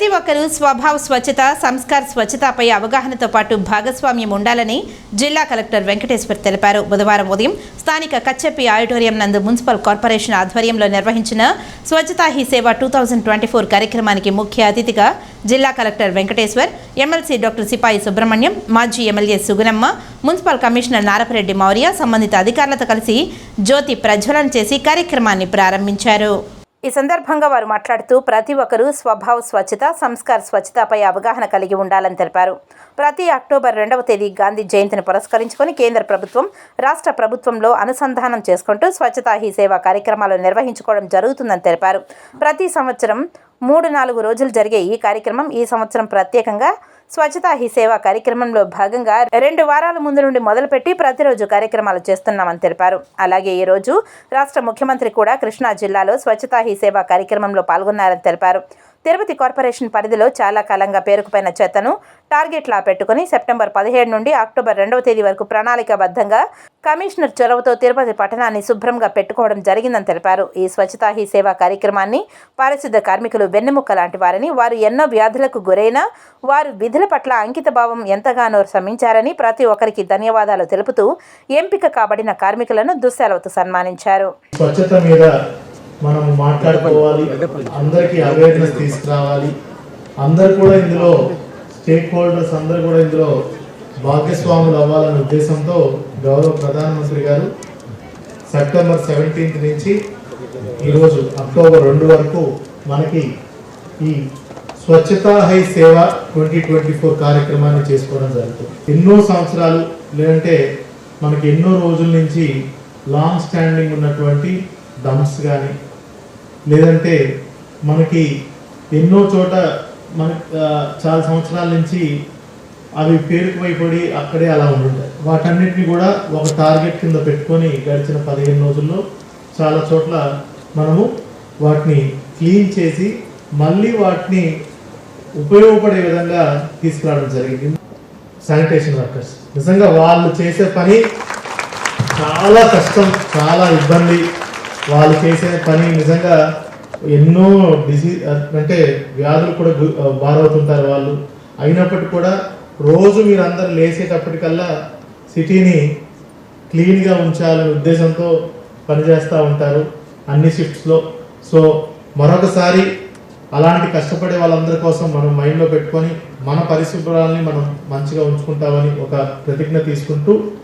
ప్రతి ఒక్కరూ స్వభావ స్వచ్ఛత సంస్కార స్వచ్ఛతపై అవగాహనతో పాటు భాగస్వామ్యం ఉండాలని జిల్లా కలెక్టర్ వెంకటేశ్వర్ తెలిపారు. బుధవారం ఉదయం స్థానిక కచ్చెప్పి ఆడిటోరియం నందు మున్సిపల్ కార్పొరేషన్ ఆధ్వర్యంలో నిర్వహించిన Swachhata Hi Seva two thousand twenty four కార్యక్రమానికి ముఖ్య అతిథిగా జిల్లా collector Venkateshwar MLC doctor Sipai Subrahmanyam మాజీ MLA Sugunamma municipal commissioner Narapareddy Maurya సంబంధిత అధికారులతో కలిసి జ్యోతి ప్రజ్వలన చేసి కార్యక్రమాన్ని ప్రారంభించారు. ఈ సందర్భంగా వారు మాట్లాడుతూ ప్రతి ఒక్కరూ స్వభావ స్వచ్ఛత సంస్కార స్వచ్ఛతపై అవగాహన కలిగి ఉండాలని తెలిపారు. ప్రతి అక్టోబర్ రెండవ తేదీ గాంధీ జయంతిని పురస్కరించుకొని కేంద్ర ప్రభుత్వం రాష్ట్ర ప్రభుత్వంలో అనుసంధానం చేసుకుంటూ స్వచ్ఛతా హీ సేవా కార్యక్రమాలు నిర్వహించుకోవడం జరుగుతుందని తెలిపారు. ప్రతి సంవత్సరం మూడు నాలుగు రోజులు జరిగే ఈ కార్యక్రమం ఈ సంవత్సరం ప్రత్యేకంగా స్వచ్ఛతా హీ సేవా కార్యక్రమంలో భాగంగా రెండు వారాల ముందు నుండి మొదలుపెట్టి ప్రతిరోజు కార్యక్రమాలు చేస్తున్నామని తెలిపారు. అలాగే ఈ రోజు రాష్ట్ర ముఖ్యమంత్రి కూడా కృష్ణా జిల్లాలో స్వచ్ఛతా హీ సేవా కార్యక్రమంలో పాల్గొన్నారని తెలిపారు. తిరుపతి కార్పొరేషన్ పరిధిలో చాలా కాలంగా పేరుకుపోయిన చెత్తను టార్గెట్లా పెట్టుకుని సెప్టెంబర్ పదిహేడు నుండి అక్టోబర్ రెండవ తేదీ వరకు ప్రణాళికాబద్ధంగా కమిషనర్ చొరవతో తిరుపతి పట్టణాన్ని శుభ్రంగా పెట్టుకోవడం జరిగిందని తెలిపారు. ఈ స్వచ్ఛతా హీ సేవా కార్యక్రమాన్ని పారిశుద్ధ కార్మికులు వెన్నెముక్క లాంటి వారని వారు ఎన్నో వ్యాధులకు గురైనా వారు విధుల పట్ల అంకిత భావం ఎంతగానో శ్రమించారని ప్రతి ఒక్కరికి ధన్యవాదాలు తెలుపుతూ ఎంపిక కాబడిన కార్మికులను దుస్సెలవుతో సన్మానించారు. స్వచ్ఛత మీద మనం మాట్లాడుకోవాలి అందరికీ అవేర్నెస్ తీసుకురావాలి. అందరు కూడా ఇందులో స్టేక్ హోల్డర్స్ అందరు కూడా ఇందులో భాగ్యస్వాములు అవ్వాలనే ఉద్దేశంతో గౌరవ ప్రధానమంత్రి గారు సెప్టెంబర్ సెవెంటీన్త్ నుంచి ఈరోజు అక్టోబర్ రెండు వరకు మనకి ఈ Swachhata Hi Seva twenty twenty four కార్యక్రమాన్ని చేసుకోవడం జరుగుతుంది. ఎన్నో సంవత్సరాలు లేదంటే మనకి ఎన్నో రోజుల నుంచి లాంగ్ స్టాండింగ్ ఉన్నటువంటి డంప్స్ కానీ లేదంటే మనకి ఎన్నో చోట మన చాలా సంవత్సరాల నుంచి అవి పేరుకుపోయిపడి అక్కడే అలా ఉండుంటాయి. వాటన్నిటిని కూడా ఒక టార్గెట్ కింద పెట్టుకొని గడిచిన పదిహేను రోజుల్లో చాలా చోట్ల మనము వాటిని క్లీన్ చేసి మళ్ళీ వాటిని ఉపయోగపడే విధంగా తీసుకురావడం జరిగింది. Sanitation workers. నిజంగా వాళ్ళు చేసే పని చాలా కష్టం చాలా ఇబ్బంది. వాళ్ళు చేసే పని నిజంగా ఎన్నో డిసీజ్ అంటే వ్యాధులు కూడా బారవుతుంటారు వాళ్ళు. అయినప్పటికీ కూడా రోజు మీరు అందరు లేచేటప్పటికల్లా సిటీని క్లీన్గా ఉంచాలనే ఉద్దేశంతో పనిచేస్తూ ఉంటారు అన్ని షిఫ్ట్స్లో సో మరొకసారి అలాంటి కష్టపడే వాళ్ళందరి కోసం మనం మైండ్లో పెట్టుకొని మన పరిశుభ్రాలని మనం మంచిగా ఉంచుకుంటామని ఒక ప్రతిజ్ఞ తీసుకుంటూ